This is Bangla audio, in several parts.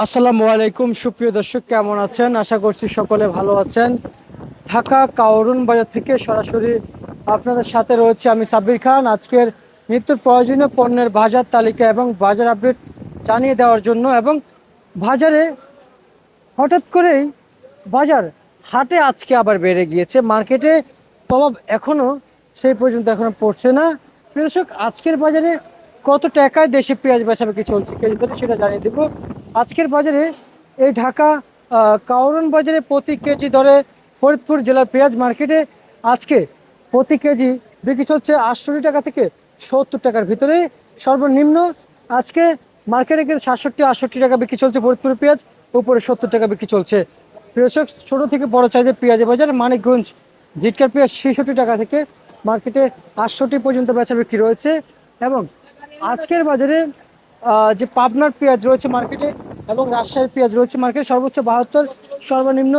আসসালামু আলাইকুম, সুপ্রিয় দর্শক, কেমন আছেন? আশা করছি সকলে ভালো আছেন। ঢাকা কাউরুন বাজার থেকে সরাসরি আপনাদের সাথে রয়েছে আমি সাব্বির খান। আজকের নিত্য প্রয়োজনীয় পণ্যের বাজার তালিকা এবং বাজার আপডেট জানিয়ে দেওয়ার জন্য এবং বাজারে হঠাৎ করেই বাজার হাটে আজকে আবার বেড়ে গিয়েছে। মার্কেটে প্রভাব এখনও সেই পর্যন্ত এখনও পড়ছে না। প্রিয় আজকের বাজারে কত টাকায় দেশে পেঁয়াজ বেচাবেচি চলছে কেজি সেটা জানিয়ে দেবো। আজকের বাজারে এই ঢাকা কাউরন বাজারে প্রতি কেজি দরে ফরিদপুর জেলার পেঁয়াজ মার্কেটে আজকে প্রতি কেজি বিক্রি চলছে আটষট্টি টাকা থেকে সত্তর টাকার ভিতরে। সর্বনিম্ন আজকে মার্কেটে কিন্তু সাতষট্টি, আটষট্টি টাকা বিক্রি চলছে ফরিদপুর পেঁয়াজ, উপরে সত্তর টাকা বিক্রি চলছে। কৃষক ছোট থেকে বড় চাইজের পেঁয়াজের বাজার মানিকগঞ্জ ঝিটকার পেঁয়াজ ছেষট্টি টাকা থেকে মার্কেটে আটষট্টি পর্যন্ত বেচা বিক্রি রয়েছে। এবং আজকের বাজারে যে পাবনার পেঁয়াজ রয়েছে মার্কেটে এবং রাজশাহীর পেঁয়াজ রয়েছে মার্কেটে সর্বোচ্চ বাহাত্তর, সর্বনিম্ন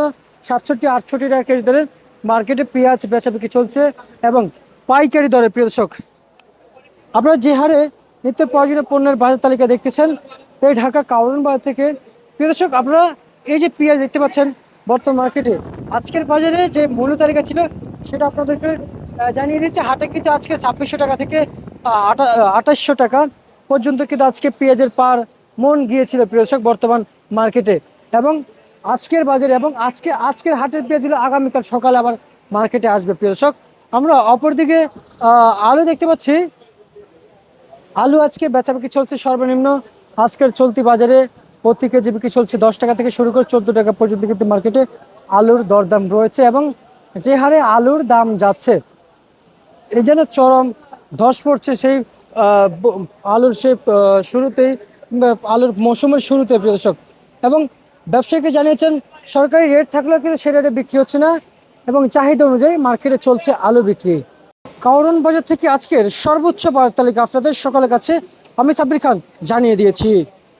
সাতষট্টি, আটষট্টি টাকা কেজি দরে মার্কেটে পেঁয়াজ বেচা বিক্রি চলছে এবং পাইকারি দরে প্রিয় দর্শক। আপনারা যে হারে নিত্য প্রয়োজনীয় পণ্যের বাজার তালিকা দেখতেছেন, এই ঢাকা কাউরন বাজার থেকে। প্রিয় দর্শক, আপনারা এই যে পেঁয়াজ দেখতে পাচ্ছেন, বর্তমান মার্কেটে আজকের বাজারে যে মূল্য তালিকা ছিল, সেটা আপনাদেরকে জানিয়ে দিচ্ছে। হাটে কিন্তু আজকে ছাব্বিশশো টাকা থেকে আটা আঠাশশো টাকা পর্যন্ত কিন্তু আজকে পেঁয়াজের পার মন গিয়েছিল প্রিয় দর্শক বর্তমান মার্কেটে। এবং আজকের বাজারে এবং আজকে, আজকের হাটের পেঁয়াজগুলো আগামীকাল সকালে আবার মার্কেটে আসবে প্রিয় দর্শক আমরা অপরদিকে আলু দেখতে পাচ্ছি। আলু আজকে বেচাবিক্রি চলছে সর্বনিম্ন। আজকের চলতি বাজারে প্রতি কেজি বিক্রি চলছে দশ টাকা থেকে শুরু করে চোদ্দ টাকা পর্যন্ত কিন্তু মার্কেটে আলুর দরদাম রয়েছে এবং যে হারে আলুর দাম যাচ্ছে, এই যেন চরম ধস পড়ছে সেই আলুর সে শুরুতেই আলুর মৌসুমের শুরুতে, প্রিয় দর্শক। এবং ব্যবসায়ীকে জানিয়েছেন, সরকারি রেট থাকলেও কিন্তু সে রেটে বিক্রি হচ্ছে না এবং চাহিদা অনুযায়ী মার্কেটে চলছে আলু বিক্রি। কাউরন বাজার থেকে আজকের সর্বোচ্চ বাজার তালিকা আপনাদের সকলের কাছে, আমি সাব্বির খান জানিয়ে দিয়েছি।